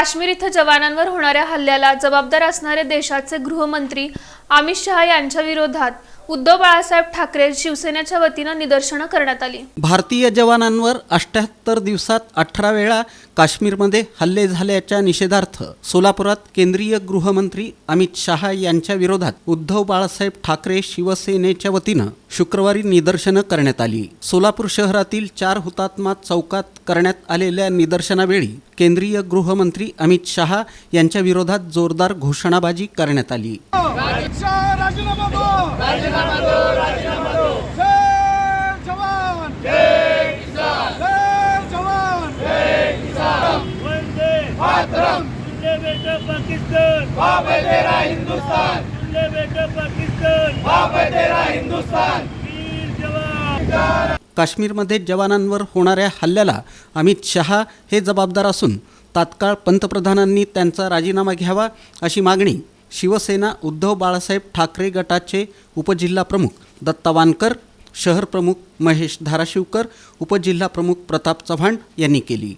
काश्मीर इथं जवानांवर होणाऱ्या हल्ल्याला जबाबदार असणारे देशाचे गृहमंत्री अमित शहा यांच्या विरोधात उद्धव बाळासाहेब ठाकरे शिवसेनेच्या वतीनं निदर्शनं करण्यात आली. भारतीय जवानांवर अठ्ठ्याहत्तर दिवसात अठरा वेळा काश्मीरमध्ये हल्ले झाल्याच्या निषेधार्थ सोलापुरात केंद्रीय गृहमंत्री अमित शहा यांच्या विरोधात उद्धव बाळासाहेब ठाकरे शिवसेनेच्या वतीनं शुक्रवारी निदर्शनं करण्यात आली. सोलापूर शहरातील चार हुतात्मा चौकात करण्यात आलेल्या निदर्शनावेळी केंद्रीय गृहमंत्री अमित शहा यांच्या विरोधात जोरदार घोषणाबाजी करण्यात आली शहा राजीनामा दो राजीनामा दो राजीनामा दो जय जवान जय किसान जय जवान जय किसान वंदे मातरम जिंदे बेटा पाकिस्तान. बाप है तेरा हिंदुस्तान. जिंदे बेटा पाकिस्तान. बाप है तेरा हिंदुस्तान. वीर जवान. काश्मीरमध्ये जवानांवर होणाऱ्या हल्ल्याला अमित शहा हे जबाबदार असून तात्काळ पंतप्रधानांनी त्यांचा राजीनामा घ्यावा अशी मागणी शिवसेना उद्धव बाळासाहेब ठाकरे गटाचे उपजिल्हाप्रमुख दत्ता वानकर शहर प्रमुख महेश धाराशिवकर उपजिल्हाप्रमुख प्रताप चव्हाण यांनी केली.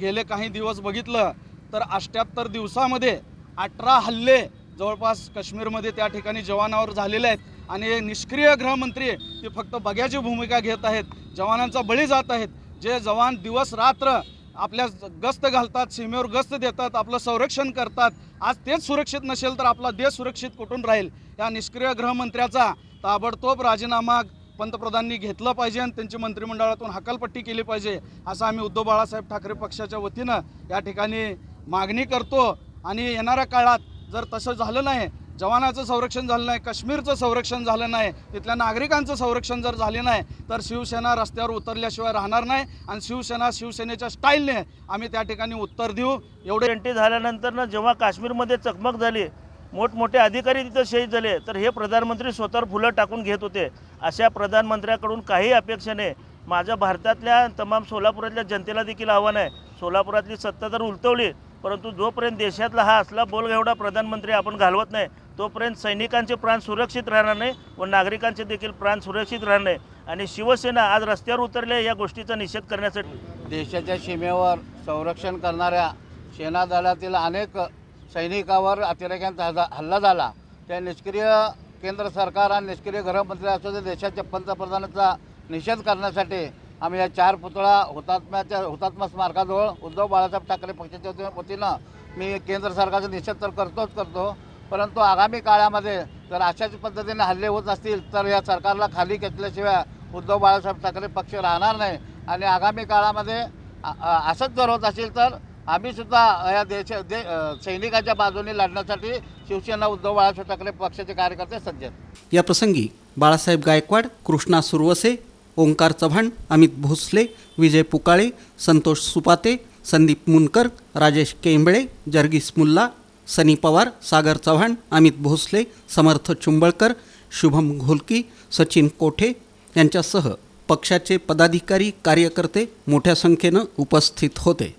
गेले काही दिवस बघितलं तर अष्ट्याहत्तर दिवसामध्ये अठरा हल्ले जवळपास काश्मीरमध्ये त्या ठिकाणी जवानावर झालेले आहेत. आणि निष्क्रिय गृहमंत्री ते फक्त बघ्याची भूमिका घेत आहेत. जवानांचा बळी जात आहेत. जे जवान दिवस रात्र आपल्या गस्त घालतात सीमेवर गस्त देतात आपलं संरक्षण करतात आज तेच सुरक्षित नसेल तर आपला देश सुरक्षित कुठून राहील? या निष्क्रिय गृहमंत्र्याचा ताबडतोब राजीनामा पंतप्रधानांनी घेतलं पाहिजे आणि त्यांची मंत्रिमंडळातून हकालपट्टी केली पाहिजे असं आम्ही उद्धव बाळासाहेब ठाकरे पक्षाच्या वतीनं या ठिकाणी मागणी करतो आणि येणाऱ्या काळात जर तसं झालं नाही जवानाचं संरक्षण झालं नाही काश्मीरचं संरक्षण झालं नाही तिथल्या नागरिकांचं संरक्षण जर झाले नाही तर शिवसेना रस्त्यावर उतरल्याशिवाय राहणार नाही आणि शिवसेना शिवसेनेच्या स्टाईलने आम्ही त्या ठिकाणी उत्तर देऊ. एवढे एंट्री झाल्यानंतर ना जेव्हा काश्मीरमध्ये चकमक झाली मोठमोठे अधिकारी तिथं शहीद झाले तर हे प्रधानमंत्री स्वतःवर फुलं टाकून घेत होते. अशा प्रधानमंत्र्याकडून काही अपेक्षा नाही. माझ्या भारतातल्या तमाम सोलापुरातल्या जनतेला देखील आव्हान आहे. सोलापुरातली सत्ता जर उलटवली परंतु जोपर्यंत देशातला हा असला बोलगेवढा प्रधानमंत्री आपण घालवत नाही तोपर्यंत सैनिकांचे प्राण सुरक्षित राहणार नाही व नागरिकांचे देखील प्राण सुरक्षित राहणार नाही. आणि शिवसेना आज रस्त्यावर उतरले या गोष्टीचा निषेध करण्यासाठी. देशाच्या सीमेवर संरक्षण करणाऱ्या सेना दलातील अनेक सैनिकावर अतिरेक्यांचा हल्ला हल्ला झाला. त्या निष्क्रिय केंद्र सरकार आणि निष्क्रिय गृहमंत्री असू ते देशाच्या पंतप्रधानाचा निषेध करण्यासाठी आम्ही या चार पुतळा हुतात्म्याच्या हुतात्मा स्मारकाजवळ उद्धव बाळासाहेब ठाकरे पक्षाच्या वतीनं मी केंद्र सरकारचा निषेध तर करतोच करतो. परंतु आगामी काळामध्ये जर अशाच पद्धतीने हल्ले होत असतील तर या सरकारला खाली घेतल्याशिवाय उद्धव बाळासाहेब ठाकरे पक्ष राहणार नाही. आणि आगामी काळामध्ये असंच जर होत असेल तर आम्ही सुद्धा या देश दे सैनिकाच्या बाजूने लढण्यासाठी शिवसेना उद्धव बाळासाहेब ठाकरे पक्षाचे कार्यकर्ते सज्ज आहेत. या प्रसंगी बाळासाहेब गायकवाड कृष्णा सुरवसे ओंकार चव्हाण अमित भोसले विजय पुकाळे संतोष सुपाते संदीप मुनकर राजेश केंबळे जर्गीस मुल्ला सनी पवार सागर चव्हाण अमित भोसले समर्थ चुंबळकर शुभम घोलकी सचिन कोठे यांच्यासह पक्षाचे पदाधिकारी कार्यकर्ते मोठ्या संख्येनं उपस्थित होते.